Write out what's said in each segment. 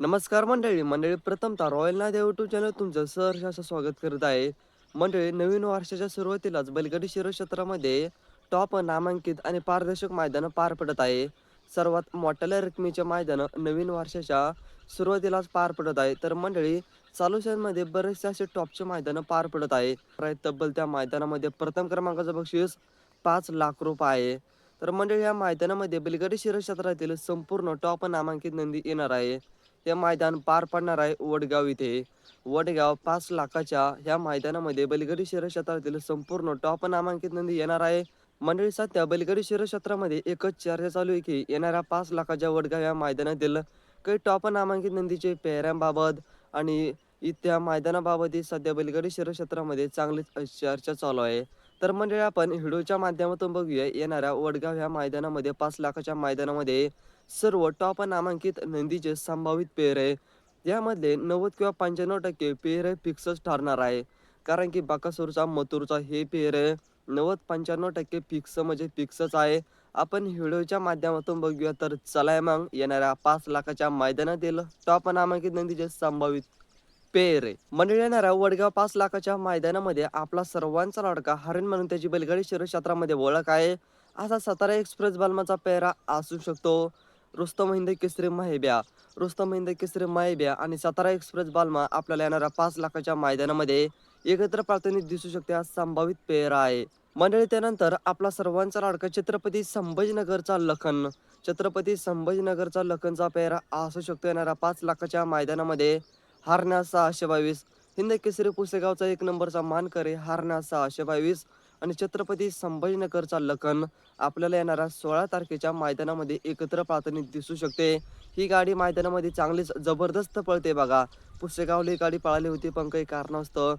नमस्कार मंडळी. मंडळी प्रथमतः रॉयल नाद यूट्यूब चॅनल तुमचं सहर्ष असं स्वागत करत आहे. मंडळी नवीन वर्षाच्या सुरुवातीलाच बैलगाडी शिरो क्षेत्रामध्ये टॉप नामांकित आणि पारदर्शक मैदानं पार पडत आहे. सर्वात मोठ्या रकमेचे मैदानं नवीन वर्षाच्या सुरुवातीलाच पार पडत आहे. तर मंडळी चालू शहरमध्ये बरेचसे असे टॉपचे मैदानं पार पडत आहे. तब्बल त्या मैदानामध्ये प्रथम क्रमांकाचं बक्षीस पाच लाख रुपये आहे. तर मंडळी या मैदानामध्ये बैलगाडी शिरो क्षेत्रातील संपूर्ण टॉप नामांकित नंदी येणार आहे. हे मैदान पार पडणार आहे वडगाव इथे. वडगाव पाच लाखाच्या ह्या मैदानामध्ये बलगडी शहर क्षेत्रातील संपूर्ण टॉप नामांकित नंदी येणार आहे. मंडळी सध्या बलगडी शहर क्षेत्रामध्ये एकच चर्चा चालू आहे की येणाऱ्या पाच लाखाच्या वडगाव या मैदानातील काही टॉप नामांकित नंदीचे पेहऱ्यांबाबत आणि इथ्या मैदानाबाबतही सध्या बलगडी शहर क्षेत्रामध्ये चांगलीच चर्चा चालू आहे. तर म्हणजे आपण व्हिडिओच्या माध्यमातून बघूया येणाऱ्या वडगाव ह्या मैदानामध्ये पाच लाखाच्या मैदानामध्ये सर्व टॉप नामांकित नंदीचे संभावित पेर आहे. यामधले नव्वद किंवा पंच्याण्णव टक्के पेर हे फिक्सच ठरणार आहे. कारण की बाकासूरचा मथुरचा हे पेर आहे. नव्वद पंच्याण्णव टक्के फिक्स म्हणजे फिक्सच आहे. आपण व्हिडिओच्या माध्यमातून बघूया तर चला मग येणाऱ्या पाच लाखाच्या मैदानातील टॉप नामांकित नंदीचे संभावित पेर. मंडळी येणाऱ्या वडगाव पाच लाखाच्या मैदानामध्ये आपला सर्वांचा लाडका हरण म्हणून त्याची बैलगाडी क्षेत्रामध्ये ओळख आहे. असा सातारा एक्सप्रेस बालमाचा पेहरा असू शकतो. रुस्तम हिंद केसरी माहेब्या. रुस्तम हिंद केसरी माहेब्या आणि सातारा एक्सप्रेस बालमा आपल्याला येणाऱ्या पाच लाखाच्या मैदानामध्ये एकत्र पाळताना दिसू शकते हा संभावित पेहरा आहे. मंडळी त्यानंतर आपला सर्वांचा लाडका छत्रपती संभाजीनगरचा लखन. छत्रपती संभाजीनगरचा लखनचा पेहरा असू शकतो. येणाऱ्या पाच लाखाच्या मैदानामध्ये हारण्या सहाशे बावीस हिंद केसरी पुसेगावचा एक नंबरचा मानकरे हारण्या सहाशे बावीस आणि छत्रपती संभाजीनगरचा लखन. आपल्याला येणाऱ्या सोळा तारखेच्या मैदानामध्ये एकत्र पाळताना दिसू शकते. ही गाडी मैदानामध्ये चांगलीच जबरदस्त पळते बघा. पुसेगावली गाडी पळाली होती पण काही कारणास्तव.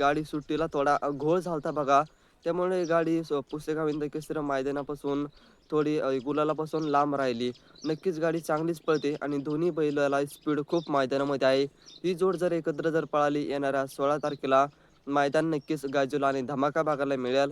गाडी सुट्टीला थोडा घोळ झालता बघा. त्यामुळे गाडी पुसेगाविंद केसर मैदानापासून थोडी गुलालापासून लांब राहिली. नक्कीच गाडी चांगलीच पळते आणि दोन्ही बैलाला स्पीड खूप मैदानामध्ये आहे. ही जोड जर एकत्र जर पळाली येणाऱ्या सोळा तारखेला मैदान नक्कीच गाजूला आणि धमाका बघायला मिळेल.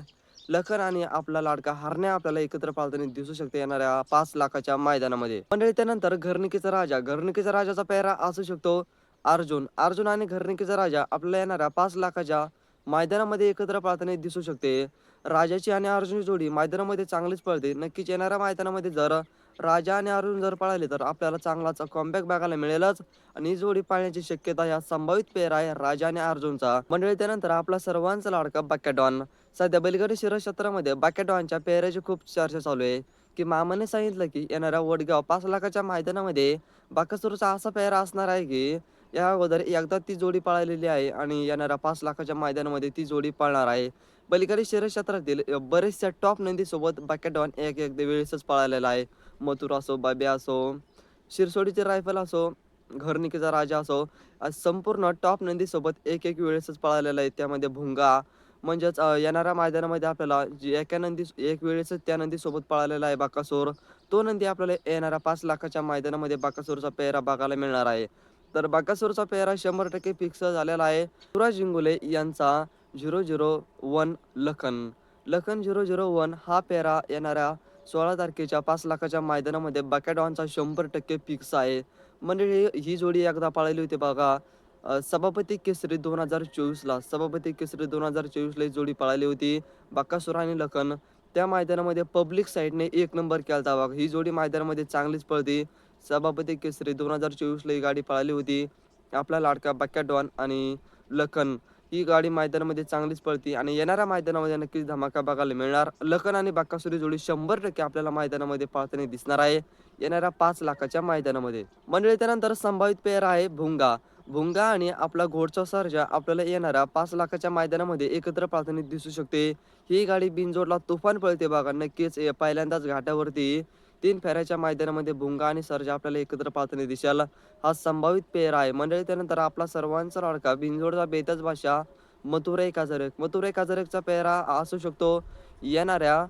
लखन आणि आपला लाडका हरण्या आपल्याला एकत्र पाळताना दिसू शकते येणाऱ्या पाच लाखाच्या मैदानामध्ये. मंडळी त्यानंतर घरनिकीचा राजा. घरनिकीचा राजाचा पेहरा असू शकतो. अर्जुन. अर्जुन आणि घरनिकीचा राजा आपल्याला येणाऱ्या पाच लाखाच्या मैदानामध्ये एकत्र पाळताना दिसू शकते. राजाची आणि अर्जुनची जोडी मैदानामध्ये चांगलीच पळते. नक्कीच येणाऱ्या मैदानामध्ये जर राजा आणि अर्जुन जर पळाले तर आपल्याला चांगलाच कॉम्बॅक बघायला मिळेलच. आणि ही जोडी पाळण्याची शक्यता या संभावित पेर आहे राजा आणि अर्जुनचा. मंडळी त्यानंतर आपला सर्वांचा लाडका बॅकॅडॉन. सध्या बैलगाडी शिरो क्षेत्रामध्ये बॅकॅडॉनच्या पेहऱ्याची खूप चर्चा चालू आहे. की मामाने सांगितलं की येणाऱ्या वडगाव पाच लाखाच्या मैदानामध्ये बाकासूरचा असा पेहरा असणार आहे की या अगोदर एकदा ती जोडी पळालेली आहे आणि येणाऱ्या पाच लाखाच्या मैदानामध्ये ती जोडी पळणार आहे. बलिकारी शहर क्षेत्रातील बरेचशा टॉप नंदीसोबत बॅकॅडॉन एक एक वेळेसच पळालेला आहे. मथुर असो बाबे असो शिरसोडीचे रायफल असो घरनिकेचा राजा असो संपूर्ण टॉप नंदीसोबत एक एक वेळेसच पळालेला आहे. त्यामध्ये भुंगा म्हणजेच येणाऱ्या मैदानामध्ये आपल्याला जी एका नंदी एक वेळेस त्या नंदीसोबत पळालेला आहे बाकासूर. तो नंदी आपल्याला येणाऱ्या पाच लाखाच्या मैदानामध्ये बाकासूरचा पेहरा बघायला मिळणार आहे. तर बाकासूरचा पेहरा शंभर टक्के फिक्स झालेला आहे. सुराज इंगुले यांचा zero zero one Lakhan. Lakhan zero zero one हा पेहरा येणाऱ्या सोळा तारखेच्या पाच लाखाच्या मैदानामध्ये बॅकॅडॉनचा शंभर टक्के फिक्स आहे. म्हणजे ही जोडी एकदा पळाली होती बघा. सभापती केसरी दोन हजार चोवीसला सभापती केसरी दोन हजार चोवीसला ही जोडी पळाली होती. बाकासुर आणि लखन त्या मैदानामध्ये पब्लिक साईडने एक नंबर केला बघा. ही जोडी मैदानामध्ये चांगलीच पळती. सभापती केसरी दोन हजार चोवीसला ही गाडी पळाली होती. आपला लाडका बॅकॅडॉन आणि लखन ही गाडी मैदानामध्ये चांगलीच पळती आणि येणाऱ्या मैदानामध्ये नक्कीच धमाका बघायला मिळणार. लखन आणि बाक्कासुरी जोडी शंभर टक्के आपल्याला मैदानामध्ये पळताना दिसणार आहे. येणाऱ्या पाच लाखाच्या मैदानामध्ये. मंडळी त्यानंतर संभावित पेअर आहे भुंगा. भुंगा आणि आपला घोडचा सर्जा आपल्याला येणाऱ्या पाच लाखाच्या मैदानामध्ये एकत्र पळताना दिसू शकते. ही गाडी बिनजोडला तुफान पळते बघा. नक्कीच पहिल्यांदाच घाटावरती तीन फेऱ्याच्या मैदानामध्ये भुंगा आणि सर्जा आपल्याला एकत्र पाहताना दिशाला हा संभावित पेअर आहे. मंडळी त्यानंतर आपला सर्वांचा लाडका बिंजोडचा बेतज भाषा मथुराई काजरेक. मथुराई काजरेकचा पेहरा असू शकतो येणाऱ्या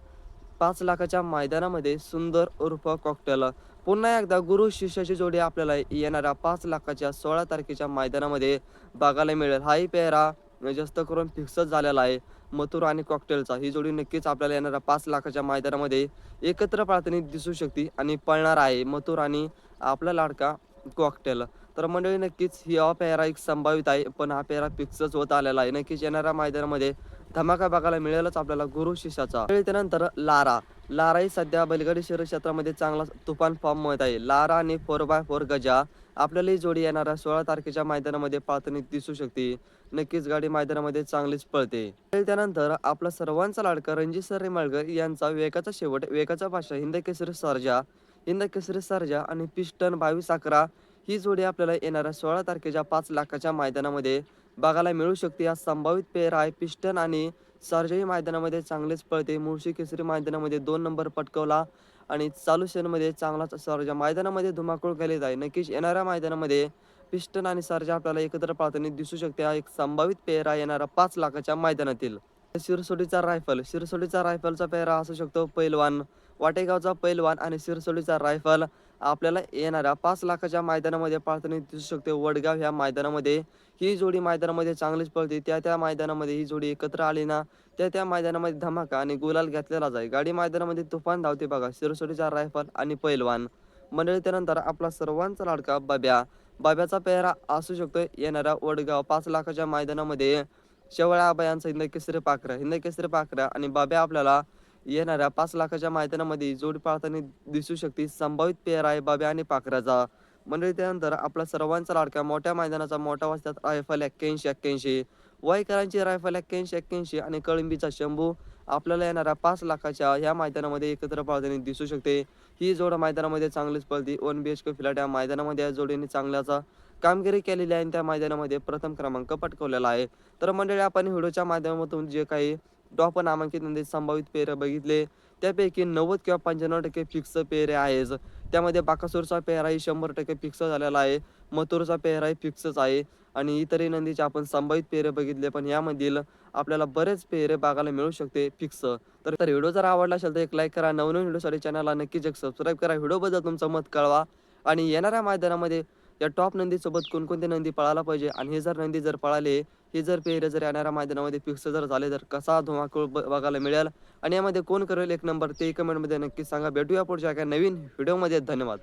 पाच लाखाच्या मैदानामध्ये सुंदर उर्फ कॉकटेल पुन्हा एकदा गुरु शिष्याची जोडी आपल्याला येणाऱ्या पाच लाखाच्या सोळा तारखेच्या मैदानामध्ये बघायला मिळेल. हाही पेहरा जास्त करून फिक्सच झालेला आहे. मथुर आणि कॉकटेलचा ही जोडी नक्कीच आपल्याला येणाऱ्या पाच लाखाच्या मैदानामध्ये एकत्र पाळताना दिसू शकते आणि पळणार आहे मथुर आणि आपला लाडका कॉकटेल तर मंडळी नक्कीच ही हा पेहरा एक संभावित आहे पण हा पेहरा फिक्सच होत आलेला आहे. नक्कीच येणाऱ्या मैदानामध्ये धमाका बघायला मिळेलच आपल्याला गुरु शिष्याचा. त्यानंतर लारा. लाराही सध्या बैलगाडी शहर क्षेत्रामध्ये चांगला तुफान फॉर्म मिळत आहे. लारा आणि फोर बाय फोर गजा आपल्याला ही जोडी येणाऱ्या सोळा तारखेच्या मैदानामध्ये पाळताना दिसू शकते. नक्कीच गाडी मैदानामध्ये चांगलीच पळते. त्यानंतर आपला सर्वांचा लाडका रणजित सर रेमाळकर यांचा वेगाचा शेवट वेगाचा भाषा हिंद केसरी सरजा हिंद केसरी सरजा आणि पिस्टन बावीस अकरा ही जोडी आपल्याला येणाऱ्या सोळा तारखेच्या पाच लाखाच्या मैदानामध्ये बघायला मिळू शकते. हा संभावित पेअर आहे पिस्टन आणि सर्जाही मैदानामध्ये चांगलेच पळते. मुळशी केसरी मैदानामध्ये दोन नंबर पटकवला आणि चालू सेनमध्ये चांगलाच सरजा मैदानामध्ये धुमाकूळ केले आहे. नक्कीच येणाऱ्या मैदानामध्ये पिस्टन आणि सर्जा आपल्याला एकत्र पाळताना दिसू शकते. हा एक संभावित पेहरा येणारा पाच लाखाच्या मैदानातील. शिरसोडीचा रायफल शिरसोडीचा रायफलचा पेहरा असू शकतो पैलवान. वाटेगावचा पैलवान आणि शिरसोडीचा रायफल आपल्याला येणाऱ्या पाच लाखाच्या मैदानामध्ये पाळताना दिसू शकते. वडगाव ह्या मैदानामध्ये ही जोडी मैदानामध्ये चांगलीच पळते. त्या त्या मैदानामध्ये ही जोडी एकत्र आली ना त्या त्या मैदानामध्ये धमाका आणि गुलाल घेतलेला जाईल गाडी मैदानामध्ये तुफान धावते बघा. शिरसोडीचा रायफल आणि पैलवान. मंडळी त्यानंतर आपला सर्वांचा लाडका बाब्या. बाब्याचा पेहरा असू शकतो. येणारा वडगाव पाच लाखाच्या मैदानामध्ये शेवळ्या आबायांचा हिंद केसरी पाखरा हिंद केसरी पाखरा आणि बाब्या आपल्याला येणाऱ्या पाच लाखाच्या मैदानामध्ये जोडी पाळताना दिसू शकते. संभावित पेअर आहे बाब्या आणि पाखराचा मंडळी त्यानंतर आपला सर्वांचा लाडका मोठ्या मैदानाचा मोठा वाजतात रायफल एक्क्याऐंशी एक्क्याऐंशी. वाईकरांची रायफल एक्क्याऐंशी एक्क्याऐंशी आणि कळंबीचा शंभू आपल्याला येणाऱ्या पाच लाखाच्या ह्या मैदानामध्ये एकत्र पाळताना दिसू शकते. ही जोड मैदानामध्ये चांगलीच पळती. One B H K flat या मैदानामध्ये या जोडीने चांगल्याचा कामगिरी केलेली आहे आणि त्या मैदानामध्ये प्रथम क्रमांक पटकवलेला आहे. तर मंडळी आपण व्हिडिओच्या माध्यमातून जे काही टॉप नामांकित नंदी संभावित पेहरे बघितले. त्यापैकी नव्वद किंवा पंच्याण्णव टक्के फिक्स पेहरे आहेच. त्यामध्ये बाकासूरचा पेहराही शंभर टक्के फिक्स झालेला आहे. मथुरचा पेहराही फिक्सच आहे. आणि इतरही नंदीचे आपण संभावित पेहरे बघितले पण यामधील आपल्याला बरेच पेहरे बघायला मिळू शकते फिक्स. तर तर व्हिडिओ जर आवडला असेल तर एक लाईक करा. नवनवीन व्हिडिओसाठी चॅनलला नक्कीच एक सबस्क्राईब करा. व्हिडिओबद्दल तुमचं मत कळवा. आणि येणाऱ्या मैदानामध्ये या टॉप नंदीसोबत कोणकोणते नंदी पळायला पाहिजे? आणि हे जर नंदी जर पळाले हे जर पेहरे जर येणाऱ्या मैदानामध्ये फिक्स जर झाले तर कसा धुमाकूळ बघायला मिळेल? आणि यामध्ये कोण करेल एक नंबर ते कमेंटमध्ये नक्की सांगा. भेटूया पुढच्या एका नवीन व्हिडिओमध्ये धन्यवाद.